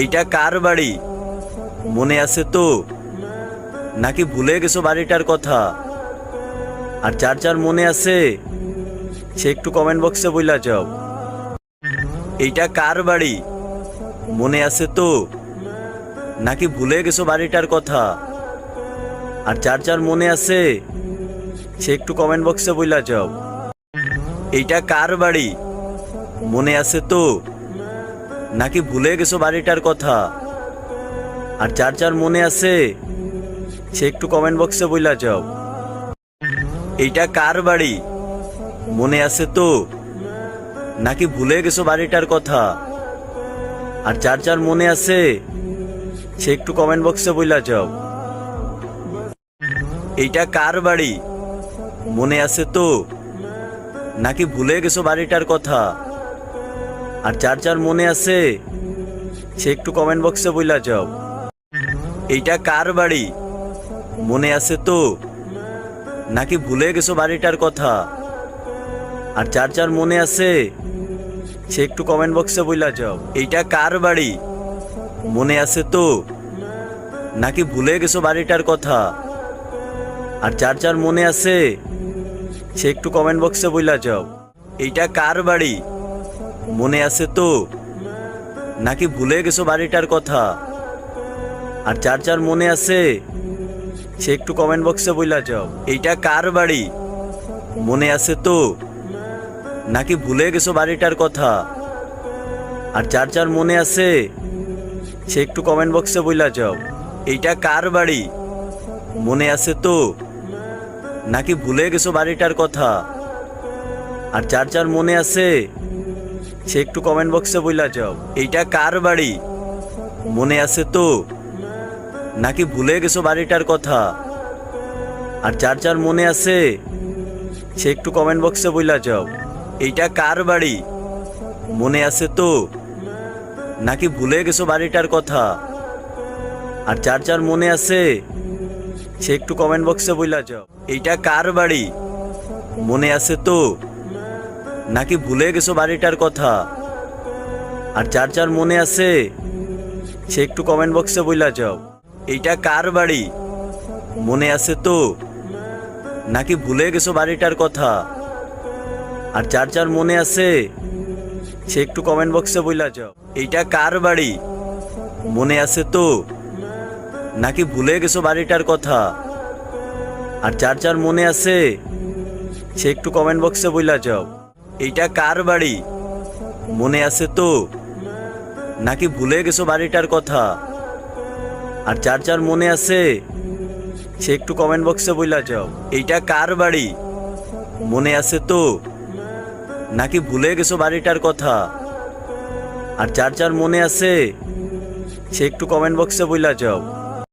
এইটা কার বাড়ি? মনে আছে তো? নাকি ভুলে গেছো বাড়িটার কথা? আর যার যার মনে আছে, সে একটু কমেন্ট বক্সে বইলা যাও। এইটা কার বাড়ি? মনে আছে তো? নাকি ভুলে গেছো বাড়িটার কথা? আর যার যার মনে আছে, সে একটু কমেন্ট বক্সে বইলা যাও। এইটা কার বাড়ি? মনে আছে তো? নাকি ভুলে গেছো বাড়িটার কথা? আর যার যার মনে আছে, সে একটু কমেন্ট বক্সে বইলা যাও। এইটা কার বাড়ি? মনে আছে তো? নাকি ভুলে গেছো বাড়িটার কথা? আর যার যার মনে আছে, সে একটু কমেন্ট বক্সে বইলা যাও। এইটা কার বাড়ি? মনে আছে তো? নাকি ভুলে গেছো বাড়িটার কথা? আর যার যার মনে আছে, সে একটু কমেন্ট বক্সে বইলা যাও। এইটা কার বাড়ি? মনে আছে তো? নাকি ভুলে গেছো বাড়িটার কথা? আর যার যার মনে আছে, সে একটু কমেন্ট বক্সে বইলা যাও। এইটা কার বাড়ি? মনে আছে তো? নাকি ভুলে গেছো বাড়িটার কথা? আর যার যার মনে আছে, সে একটু কমেন্ট বক্সে বইলা যাও। এইটা কার বাড়ি? মনে আছে তো? নাকি ভুলে গেছো বাড়িটার কথা? আর যার যার মনে আছে, সে একটু কমেন্ট বক্সে বইলা যাও। এইটা কার বাড়ি? মনে আছে তো? নাকি ভুলে গেছো বাড়িটার কথা? আর যার যার মনে আছে, সে একটু কমেন্ট বক্সে বইলা যাও। এইটা কার বাড়ি? মনে আছে তো? নাকি ভুলে গেছো বাড়িটার কথা? আর যার যার মনে আছে সে একটু কমেন্ট বক্সে বইলা যাও। এইটা কার বাড়ি? মনে আছে তো? নাকি ভুলে গেছো বাড়িটার কথা? আর যার যার মনে আছে, সে একটু কমেন্ট বক্সে বইলা যাও। এইটা কার বাড়ি? মনে আছে তো? নাকি ভুলে গেছো বাড়িটার কথা? আর যার যার মনে আছে, সে একটু কমেন্ট বক্সে বইলা যাও। এইটা কার বাড়ি? মনে আছে তো? নাকি ভুলে গেছো বাড়িটার কথা? আর যার যার মনে আছে, সে একটু কমেন্ট বক্সে বইলা যাও। এইটা কার বাড়ি? মনে আছে তো? নাকি ভুলে গেছো বাড়িটার কথা? আর যার যার মনে আছে, সে একটু কমেন্ট বক্সে বইলা যাও। এইটা কার বাড়ি? মনে আছে তো? নাকি ভুলে গেছো বাড়িটার কথা? আর যার যার মনে আছে, সে একটু কমেন্ট বক্সে বইলা যাও। এইটা কার বাড়ি? মনে আছে তো? নাকি ভুলে গেছো বাড়িটার কথা? আর যার যার মনে আছে, সে একটু কমেন্ট বক্সে বইলা যাও। এইটা কার বাড়ি? মনে আছে তো? নাকি ভুলে গেছো বাড়িটার কথা? আর যার যার মনে আছে, সে একটু কমেন্ট বক্সে বইলা যাও।